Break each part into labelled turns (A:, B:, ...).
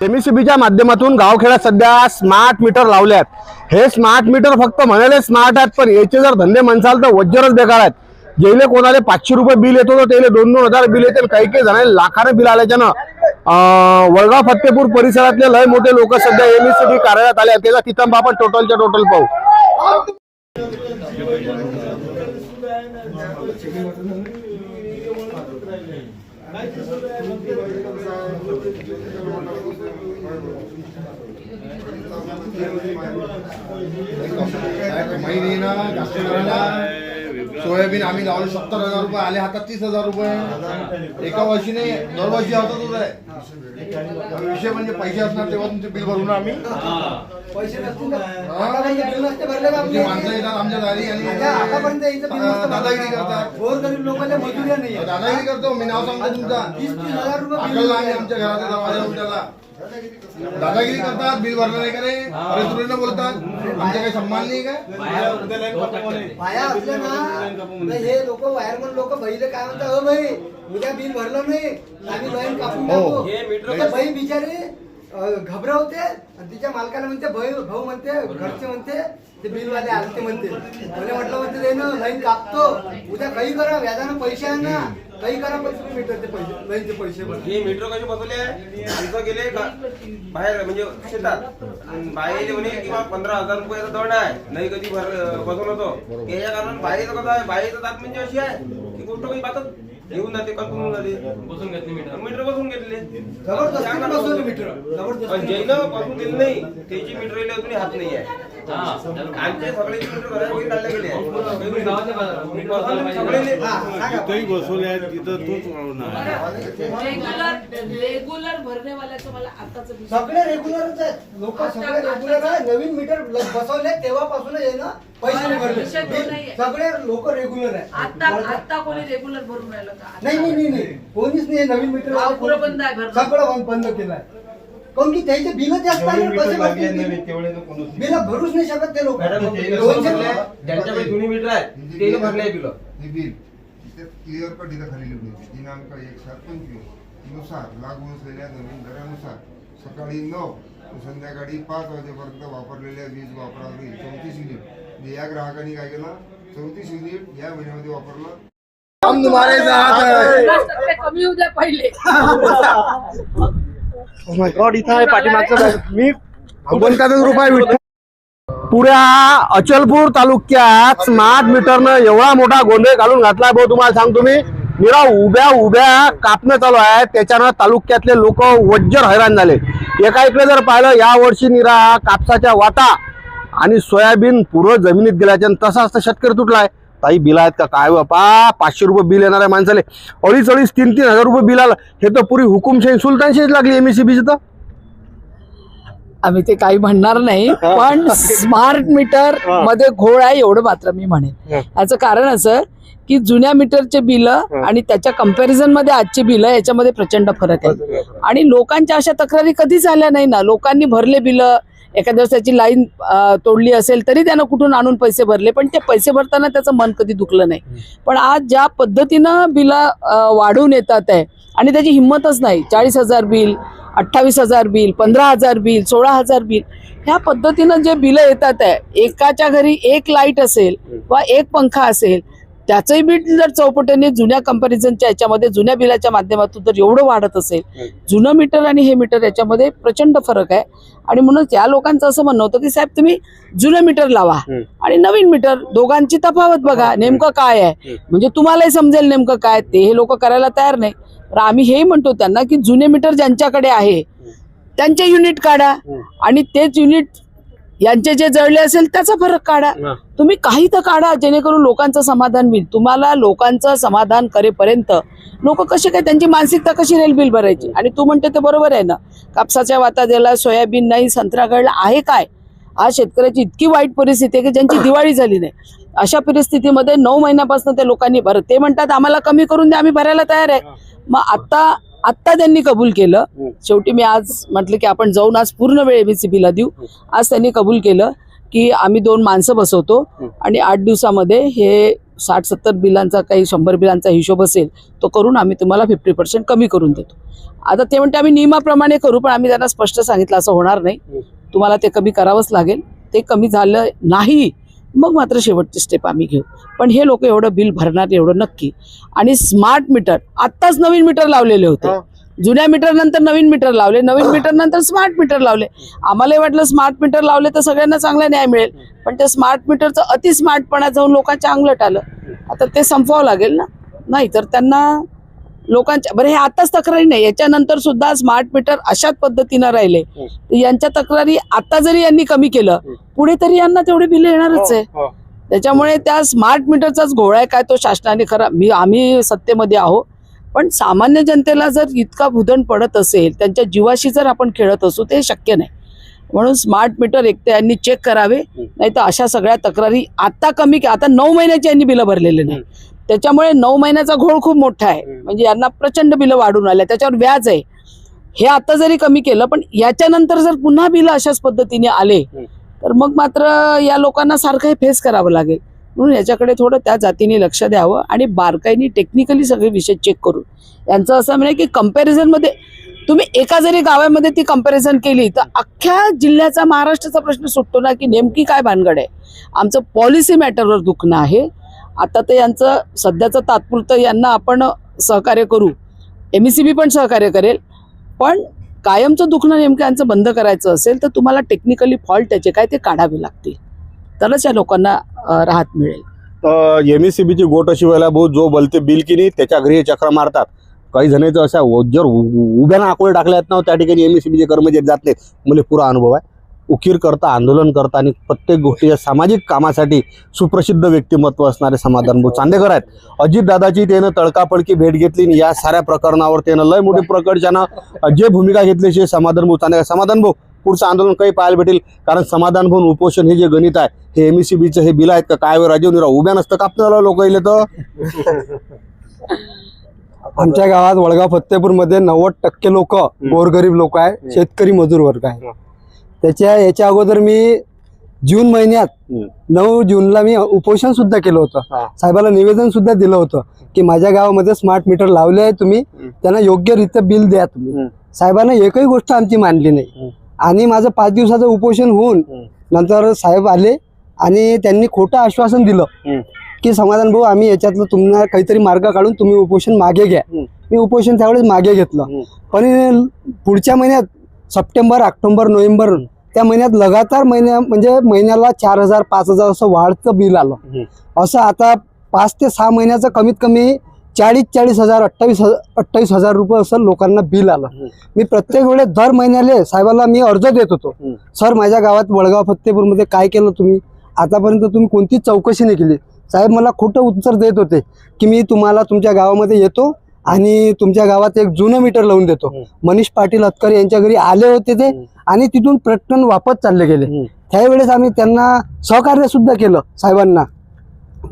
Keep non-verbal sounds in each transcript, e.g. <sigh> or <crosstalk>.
A: एमईसीबीच्या माध्यमातून गावखेड्यात सध्या smart meter लावले आहेत हे स्मार्ट मीटर फक्त म्हणाले स्मार्ट आहेत पण याचे जर धंदे म्हणसाल तर वज्जरच बेकार आहेत. जेले कोणाला पाचशे रुपये बिल येतो तर त्याला दोन दोन हजार बिल येते काही काही जणांना लाखाने बिल आल्याच्यानं अं, फत्तेपूर परिसरातले लय मोठे लोक सध्या एमईसीबी कार्यालयात आले आहेत. त्याचा तिथं आपण टोटलच्या टोटल पाहू.
B: Como ahí viene, सोयाबीन आम्ही लावले सत्तर हजार रुपये आले हातात तीस हजार रुपये. एका वर्षी नाही दरवर्षी हातातच आहे. विषय म्हणजे पैसे असणार तेव्हा तुमचे बिल भरून आम्ही? माणसं येतात आमच्या दारी आणि. दादागिरी करतात. करतो मी नाव सांगतो तुमचा. अकल आम्ही आमच्या घरात माझ्या दादागिरी करतात बिल भरलं नाही का रे? अरे तुला बोलतात आमचा काही सन्मान नाही काय
C: बाया असल्या ना तर हे लोक वायरमन लोक बहिले काय म्हणतात? अ भाई उद्या बिल भरलं नाही आम्ही लाईन कापून
B: हो.
C: टाकू. तर बाई बिचारी अ, घबरावते आणि तिच्या मालकाला म्हणते भाई भाऊ म्हणते घरचे म्हणते ते बिल वाले आले ते म्हणते. मला म्हटलं म्हणते ते ना लाईन कापतो. उद्या काही करा व्याजानं पैसे आहे ना. काही करा पण तुम्ही मीटरचे पैसे लाईनचे पैसे भरा.
D: हे मीटर कसे बसवले आहे? तिथं गेले का? बाहेर म्हणजे शेतात. बाहेर म्हणे किंवा पंधरा हजार रुपयाचा दंड आहे. नाही कधी भर बसवलं तो याच्या कारण बाहेरचं कसं आहे? बाहेरचं जात म्हणजे अशी आहे की गोष्ट काही बातच घेऊन जाते कल्पून जाते. बसून घेतले मीटर. मीटर बसून घेतले.
C: जबरदस्तीने बसवलं मीटर. जबरदस्ती
D: जैन बसून दिलं नाही त्याची मीटर येईल अजूनही हात नाही आहे. आमचे सगळे काढले गेले.
C: हा
E: बसवले आहेत तिथं तोच
F: रेग्युलर रेग्युलर भरनेवाल्याचं मला आताच
C: सगळे रेग्युलरच आहेत. लोक सगळे रेग्युलर आहे नवीन मीटर बसवले तेव्हापासून आहे ना पैसे नाही भरले. सगळे लोक रेग्युलर
F: आता
C: आहे
F: आता कोणी रेग्युलर भरून राहिलं का?
C: नाही नाही कोणीच नाही नवीन मीटर. सगळं बंद बंद केलंय. काऊन की त्याचे बिल जास्त भरतील बिल भरूच नाही शकत ते लोक.
D: मॅडम, ते
C: दोनशे
D: भरले, ज्यांच्याकडे जुनी मीटर आहे ते भरले बिल.
G: हे बिल क्लिअर कट इथं खाली लिहून येते दिनांक एक सात पंचवीस. नुसार लागू असलेल्या नवीन दरानुसार सकाळी नऊ ते संध्याकाळी पाच वाजेपर्यंत वापरलेल्या वीज वापरावरील चौतीस युनिट. म्हणजे या ग्राहकांनी काय केलं? चौतीस युनिट या महिन्यामध्ये वापरलं.
B: हम तुम्हारे साथ है.
F: पन्नास टक्के कमी होऊ द्या पहिले. <laughs>
A: गॉड इथं आहे पाठीमागचं मी भगवंताचाच रूप आहे विठ्ठल. पुऱ्या अचलपूर तालुक्यात स्मार्ट मीटरनं एवढा मोठा गोंधळ घालून घातलाय भाऊ तुम्हाला सांगतो मी. निरा उभ्या उभ्या कापणं चालू आहे. त्याच्यानं तालुक्यातले लोक वज्जर हैराण झाले. एका इकडे जर पाहिलं या वर्षी निरा कापसाच्या वाटा आणि सोयाबीन पुरं जमिनीत गेल्याच्या तसाच तर शेतकरी तुटलाय. ताई बिल आहेत का? काय बापा? पाचशे रुपये बिल येणार आहे माणसाले. अडीच अडीच तीन तीन हजार रुपये बिल आलं. हे तर पुरी हुकुमशाही सुलतानशाही लागली एमएससीबीची तर.
H: आम्ही ते काही म्हणणार नाही <laughs> पण स्मार्ट मीटरमध्ये घोळ आहे एवढं मात्र मी म्हणेन. याचं कारण असं की जुन्या मीटरचे बिल आणि त्याच्या कंपॅरिझनमध्ये आजचे बिल याच्यामध्ये प्रचंड फरक आहे. आणि लोकांच्या अशा तक्रारी कधीच आल्या नाही ना. लोकांनी भरले बिल एखाद्या त्याची लाईन तोडली असेल तरी त्यानं कुठून आणून पैसे भरले. पण ते पैसे भरताना त्याचं मन कधी दुखलं नाही. पण आज ज्या पद्धतीनं बिल वाढवून येतात आहे आणि त्याची हिंमतच नाही. चाळीस हजार बिल अठ्ठावीस हजार बिल पंधरा हजार बिल सोळा हजार बिल ह्या पद्धतीनं जे बिलं येतात आहे एकाच्या घरी एक लाइट असेल वा एक पंखा असेल त्याचंही बिल जर चौपटीने जुन्या कंपॅरिझनच्या याच्यामध्ये जुन्या बिलाच्या माध्यमातून जर एवढं वाढत असेल जुनं मीटर आणि हे मीटर याच्यामध्ये प्रचंड फरक आहे. आणि म्हणून त्या लोकांचं असं म्हणणं होतं की साहेब तुम्ही जुनं मीटर लावा आणि नवीन मीटर दोघांची तफावत बघा नेमकं काय आहे? म्हणजे तुम्हालाही समजेल नेमकं काय ते हे लोक करायला तयार नाही. तर आम्ही हेही म्हणतो त्यांना की जुने मीटर ज्यांच्याकडे आहे त्यांचे युनिट काढा आणि तेच युनिट यांचे जे जळले असेल त्याचा फरक काढा. तुम्ही काही तर काढा जेणेकरून लोकांचं समाधान होईल. तुम्हाला लोकांचं समाधान करेपर्यंत लोक कसे काय त्यांची मानसिकता कशी राहील बिल भरायची? आणि तू म्हणते ते बरोबर आहे ना. कापसाच्या वाता द्यायला सोयाबीन नाही संत्रा गळला आहे काय? आज शेतकऱ्याची इतकी वाईट परिस्थिती आहे की ज्यांची दिवाळी झाली नाही. अशा परिस्थितीमध्ये नऊ महिन्यापासून ते लोकांनी भरत ते म्हणतात आम्हाला कमी करून द्या आम्ही भरायला तयार आहे. मग आता आत्ता त्यांनी कबूल केलं. शेवटी मी आज म्हटलं की आपण जाऊन आज पूर्ण वेळ एबीसीबीला देऊ. आज त्यांनी कबूल केलं की आम्ही दोन माणसं बसवतो आणि आठ दिवसामध्ये हे साठ सत्तर बिलांचा काही शंभर बिलांचा हिशोब असेल तो करून आम्ही तुम्हाला फिफ्टी पर्सेंट कमी करून देतो. आता ते म्हणते आम्ही नियमाप्रमाणे करू पण आम्ही त्यांना स्पष्ट सांगितलं असं होणार नाही. तुम्हाला ते कमी करावंच लागेल. ते कमी झालं नाही मग मात्र शेवटची स्टेप आम्ही घेऊ. पण हे लोक एवढं बिल भरणार एवढं नक्की. आणि स्मार्ट मीटर आत्ताच नवीन मीटर लावलेले होते. जुन्या मीटर नंतर नवीन मीटर लावले नवीन मीटर नंतर स्मार्ट मीटर लावले. आम्हालाही वाटलं स्मार्ट मीटर लावले तर सगळ्यांना चांगला न्याय मिळेल. पण ते स्मार्ट मीटरचं अति स्मार्टपणा जाऊन लोकांच्या अंगलट आलं. आता ते संपवावं लागेल ना? नाही तर त्यांना लोकांच्या बरं हे आताच तक्रारी नाही याच्यानंतर सुद्धा स्मार्ट मीटर अशाच पद्धतीनं राहिले. यांच्या तक्रारी आता जरी यांनी कमी केलं पुढे तरी यांना तेवढे बिल येणारच आहे. त्याच्यामुळे त्या स्मार्ट मीटरचाच घोळा आहे काय तो शासनाने खरा मी आम्ही सत्तेमध्ये आहो पण सामान्य जनतेला जर इतका भुदण पडत असेल त्यांच्या जीवाशी जर आपण खेळत असू ते शक्य नाही. म्हणून स्मार्ट मीटर एक तर यांनी चेक करावे नाही तर अशा सगळ्या तक्रारी आता कमी के- आता नऊ महिन्याची यांनी बिलं भरलेले नाही त्याच्यामुळे नऊ महिन्याचा घोळ खूप मोठा आहे. म्हणजे यांना प्रचंड बिलं वाढून आल्या. त्याच्यावर व्याज आहे. हे आता जरी कमी केलं पण याच्यानंतर जर पुन्हा बिलं अशाच पद्धतीने आले तर मग मात्र या लोकांना सारखं हे फेस करावं लागेल. म्हणून याच्याकडे थोडं त्या जातीने लक्ष द्यावं आणि बारकाईने टेक्निकली सगळे विषय चेक करून. यांचं असं म्हणजे की कम्पॅरिझनमध्ये तुम्ही एका जरी गावामध्ये ती कंपॅरिझन केली तर अख्ख्या जिल्ह्याचा महाराष्ट्राचा प्रश्न सुटतो ना की नेमकी काय भानगड आहे. आमचं पॉलिसी मॅटरवर दुखणं आहे. आता तर यांचं सध्याचं तात्पुरतं यांना आपण सहकार्य करू. एम सी बी पण सहकार्य करेल. पण कायमचं दुखणं नेमकं यांचं बंद करायचं असेल तर तुम्हाला टेक्निकली फॉल्ट त्याचे काय ते काढावे लागतील. तरच या लोकांना राहत मिळेल.
A: एम ई सी बीची गोट अशी व्हायला भाऊ जो बोलते बिल की नाही त्याच्या घरी चक्र मारतात. काही जणांचं अशा जर उ- आकोळे टाकल्या आहेत ना त्या ठिकाणी एम ई सी बीचे कर्मचारी जात नाहीत मला पुरा अनुभव आहे. उकीर करता आंदोलन करता आणि प्रत्येक गोष्टीच्या सामाजिक कामासाठी सुप्रसिद्ध व्यक्तिमत्व असणारे समाधान भाऊ चांदेकर आहेत. अजित दादाची त्यानं तडकाफडकी भेट घेतली आणि या साऱ्या प्रकरणावर त्यानं लय मोठी प्रकरच्यानं जे भूमिका घेतल्याची समाधान भाऊ चांदेकर. समाधान भाऊ पुढचं आंदोलन काही पाहायला भेटेल कारण समाधान भाऊ उपोषण हे जे गणित आहे हे एम सी बीचं हे बिल आहेत का? काय राजीव उभ्या नसतं कापण्याला लोक येले तर.
C: आमच्या गावात वडगाव फत्तेपूरमध्ये नव्वद टक्के लोक गोरगरीब लोक आहे शेतकरी मजूर वर्ग आहे त्याच्या याच्या अगोदर मी जून महिन्यात. नऊ जूनला मी उपोषण सुद्धा केलं. होतं साहेबाला निवेदन सुद्धा दिलं होतं की माझ्या गावामध्ये स्मार्ट मीटर लावले आहे तुम्ही त्यांना योग्यरित्या बिल द्या तुम्ही. साहेबांना एकही गोष्ट आमची मानली नाही आणि माझं पाच दिवसाचं उपोषण होऊन नंतर साहेब आले आणि त्यांनी खोटं आश्वासन दिलं. की समाधान भाऊ आम्ही याच्यातलं तुम्हाला काहीतरी मार्ग काढून तुम्ही उपोषण मागे घ्या. मी उपोषण त्यावेळेस मागे घेतलं. पण पुढच्या महिन्यात सप्टेंबर ऑक्टोबर नोव्हेंबर त्या महिन्यात लगातार महिन्या म्हणजे महिन्याला चार हजार पाच हजार असं वाढतं बिल आलं. असं आता पाच ते सहा महिन्याचं कमीत कमी चाळीस चाळीस हजार अठ्ठावीस हजार अठ्ठावीस हजार रुपये असं लोकांना बिल आलं. मी प्रत्येक वेळेस दर महिन्याले साहेबाला मी अर्ज देत होतो. सर माझ्या गावात वडगाव फत्तेपूरमध्ये काय केलं तुम्ही? आतापर्यंत तुम्ही कोणतीच चौकशी नाही केली. साहेब मला खोटं उत्तर देत होते की मी तुम्हाला तुमच्या गावामध्ये येतो आणि तुमच्या गावात एक जुनं मीटर लावून देतो. मनीष पाटील हतकर यांच्या घरी आले होते ते आणि तिथून प्रटन वापस चालले गेले. त्यावेळेस आम्ही त्यांना सहकार्य सुद्धा केलं साहेबांना.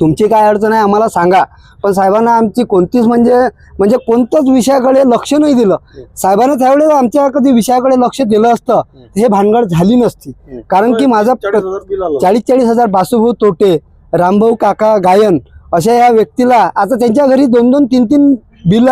C: तुमची काय अडचण आहे आम्हाला सांगा. पण साहेबांना आमची कोणतीच म्हणजे म्हणजे कोणत्याच विषयाकडे लक्ष नाही दिलं. साहेबांना त्यावेळेस आमच्या कधी विषयाकडे लक्ष दिलं असतं. हे भानगड झाली नसती. कारण की माझा चाळीस चाळीस हजार बासुभाऊ तोटे रामभाऊ काका गायन अशा या व्यक्तीला आता त्यांच्या घरी दोन दोन तीन तीन बिल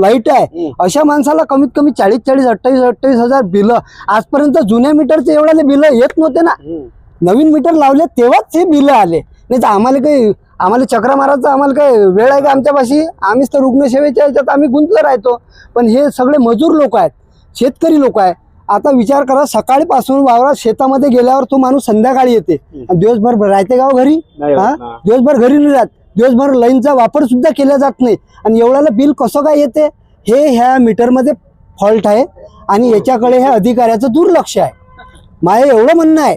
C: लाइट आहे. अशा माणसाला कमीत कमी चाळीस चाळीस अठ्ठावीस अठ्ठावीस हजार बिलं आजपर्यंत जुन्या मीटरचे एवढ्याले बिलं येत नव्हते ना. नवीन मीटर लावले तेव्हाच हे बिलं आले. नाही तर आम्हाला काही आम्हाला चक्रा मारायचं आम्हाला काय वेळ आहे का आमच्यापाशी? आम्हीच तर रुग्णसेवेच्या याच्यात आम्ही गुंतलं राहतो. पण हे सगळे मजूर लोक आहेत शेतकरी लोक आहे आता विचार करा सकाळीपासून वावरात शेतामध्ये गेल्यावर तो माणूस संध्याकाळी येते. आणि दिवसभर राहते का हो घरी? हा? दिवसभर घरी नाही राहत. दिवसभर लाईनचा वापर सुद्धा केला जात नाही. आणि एवढ्याला बिल कसं काय येते? हे ह्या मीटरमध्ये फॉल्ट आहे आणि याच्याकडे ह्या अधिकाऱ्याचं दुर्लक्ष आहे. माझं एवढं म्हणणं आहे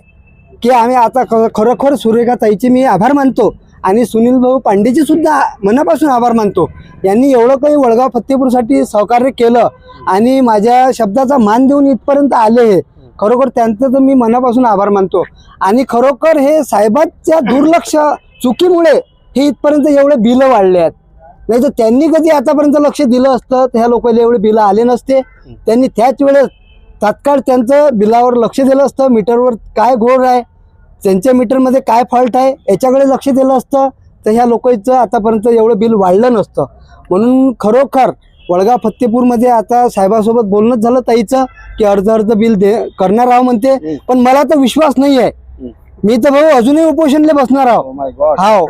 C: की आम्ही आता खरोखर सुरेखाताईचे मी आभार मानतो आणि सुनील भाऊ पांडेचे सुद्धा मनापासून आभार मानतो. यांनी एवढं काही वळगाव फत्तेपूरसाठी सहकार्य केलं आणि माझ्या शब्दाचा मान देऊन इथपर्यंत आले हे. खरोखर त्यांचं तर मी मनापासून आभार मानतो. आणि खरोखर हे साहेबांच्या दुर्लक्ष चुकीमुळे हे इथपर्यंत एवढे बिलं वाढले आहेत. नाही तर त्यांनी कधी आतापर्यंत लक्ष दिलं असतं? तर ह्या लोकांना एवढे बिलं आले नसते. त्यांनी त्याच वेळेस तात्काळ त्यांचं बिलावर लक्ष दिलं असतं. मीटरवर काय घोर आहे? त्यांच्या मीटरमध्ये काय फॉल्ट आहे? याच्याकडे लक्ष दिलं असतं. तर ह्या लोकांचं आतापर्यंत एवढं बिल वाढलं नसतं. म्हणून खरोखर वडगाव फत्तेपूरमध्ये आता साहेबासोबत बोलणंच झालं ताईचं की अर्ध अर्ध बिल दे करणार आहो म्हणते. पण मला तर विश्वास नाही आहे मी तर भाऊ अजूनही उपोषणला बसणार आहो. हाव.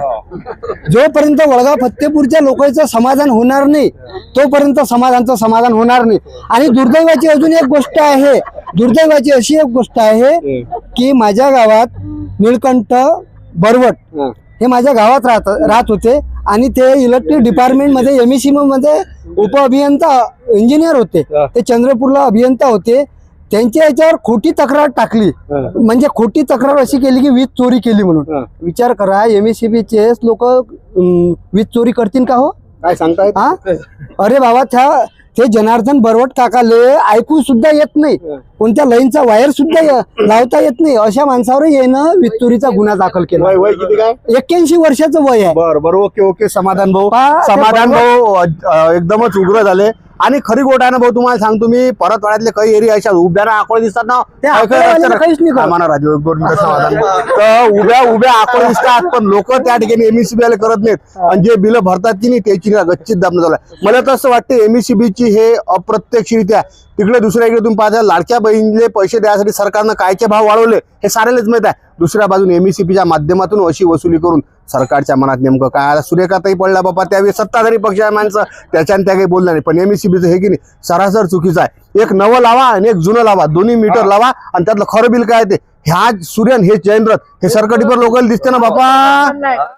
C: जोपर्यंत वडगाव फत्तेपूरच्या लोकांचं समाधान होणार नाही तोपर्यंत समाधानचं समाधान होणार नाही. आणि दुर्दैवाची अजून एक गोष्ट आहे दुर्दैवाची अशी एक गोष्ट आहे की माझ्या गावात निळकंठ बरवट हे माझ्या गावात राहत राहत होते. आणि ते इलेक्ट्रिक डिपार्टमेंटमध्ये एम सी मध्ये उप अभियंता इंजिनियर होते. ते चंद्रपूरला अभियंता होते. त्यांच्या याच्यावर खोटी तक्रार टाकली. म्हणजे खोटी तक्रार अशी केली की वीज चोरी केली म्हणून. विचार करा एम एस सी बीचे लोक वीज चोरी करतील का हो?
A: काय सांगतायत?
C: हा? अरे बाबा त्या ते जनार्दन बरवट काकाले ऐकू सुद्धा येत नाही. कोणत्या लाईनचा वायर सुद्धा लावता येत नाही. अशा माणसावर येणं वीज चोरीचा गुन्हा दाखल केला.
A: वय वय किती काय?
C: एक्क्याऐंशी वर्षाचं वय आहे.
A: बर बर. Okay okay. समाधान भाऊ. समाधान भाऊ एकदमच उग्र झाले. आणि खरी गोट आहे ना भाऊ तुम्हाला सांगतो मी परत वाड्यातले काही एरिया अशा उभ्या ना आकोळे दिसतात ना राजू एक दोन मिनिटं समाधान तर उभ्या उभ्या आकोळे दिसतात पण लोक त्या ठिकाणी एमईसीबी वाले करत नाहीत. आणि जे बिलं भरतात की नाही त्याची गच्चीत दाबणं झालं मला तर असं वाटतं एमईसीबी ची हे अप्रत्यक्षरित्या तिकडे दुसऱ्या इकडे तुम्ही पाहता लाडक्या बहिणीले पैसे द्यासाठी सरकारनं कायचे भाव वाढवले हे साऱ्यालाच माहीत आहे. दुसऱ्या बाजूने एमईसीपीच्या माध्यमातून अशी वसुली करून सरकारच्या मनात नेमकं काय आता सुरेखाताई पडला बाबा त्यावेळी सत्ताधारी पक्ष आहे माणसं. त्याच्याने त्या काही बोलणार नाही. पण एमईसीबीचं हे की नाही सरासर चुकीचं आहे. एक नवं लावा आणि एक जुनं लावा. दोन्ही मीटर लावा आणि त्यातलं खरं बिल काय ते? ह्या सूर्यन हे जैनरथ हे सरकटीपर लोकांना दिसते ना बापा